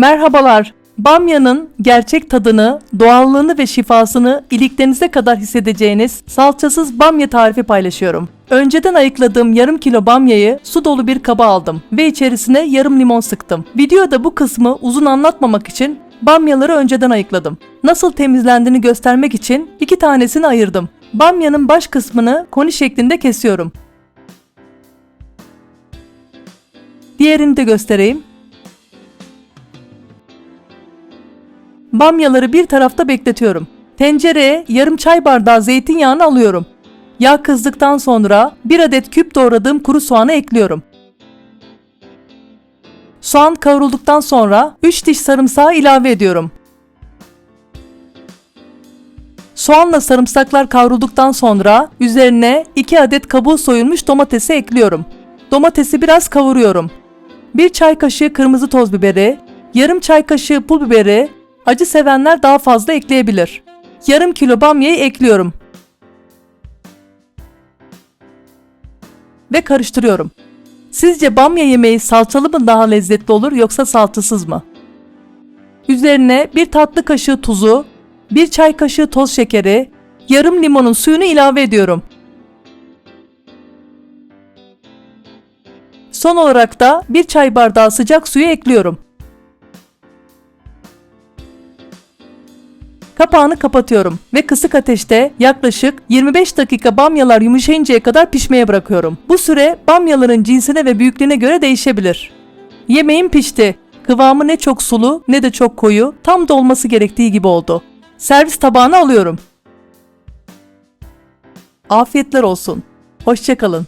Merhabalar. Bamyanın gerçek tadını, doğallığını ve şifasını iliklerinize kadar hissedeceğiniz salçasız bamya tarifi paylaşıyorum. Önceden ayıkladığım yarım kilo bamyayı su dolu bir kaba aldım ve içerisine yarım limon sıktım. Videoda bu kısmı uzun anlatmamak için bamyaları önceden ayıkladım. Nasıl temizlendiğini göstermek için iki tanesini ayırdım. Bamyanın baş kısmını koni şeklinde kesiyorum. Diğerini de göstereyim. Bamyaları bir tarafta bekletiyorum. Tencereye yarım çay bardağı zeytinyağını alıyorum. Yağ kızdıktan sonra bir adet küp doğradığım kuru soğanı ekliyorum. Soğan kavrulduktan sonra 3 diş sarımsağı ilave ediyorum. Soğanla sarımsaklar kavrulduktan sonra üzerine 2 adet kabuğu soyulmuş domatesi ekliyorum. Domatesi biraz kavuruyorum. 1 çay kaşığı kırmızı toz biberi, yarım çay kaşığı pul biberi, acı sevenler daha fazla ekleyebilir. Yarım kilo bamyayı ekliyorum. Ve karıştırıyorum. Sizce bamya yemeği salçalı mı daha lezzetli olur yoksa salçasız mı? Üzerine bir tatlı kaşığı tuzu, bir çay kaşığı toz şekeri, yarım limonun suyunu ilave ediyorum. Son olarak da bir çay bardağı sıcak suyu ekliyorum. Kapağını kapatıyorum ve kısık ateşte yaklaşık 25 dakika bamyalar yumuşayıncaya kadar pişmeye bırakıyorum. Bu süre bamyaların cinsine ve büyüklüğüne göre değişebilir. Yemeğim pişti. Kıvamı ne çok sulu ne de çok koyu, tam da olması gerektiği gibi oldu. Servis tabağına alıyorum. Afiyetler olsun. Hoşçakalın.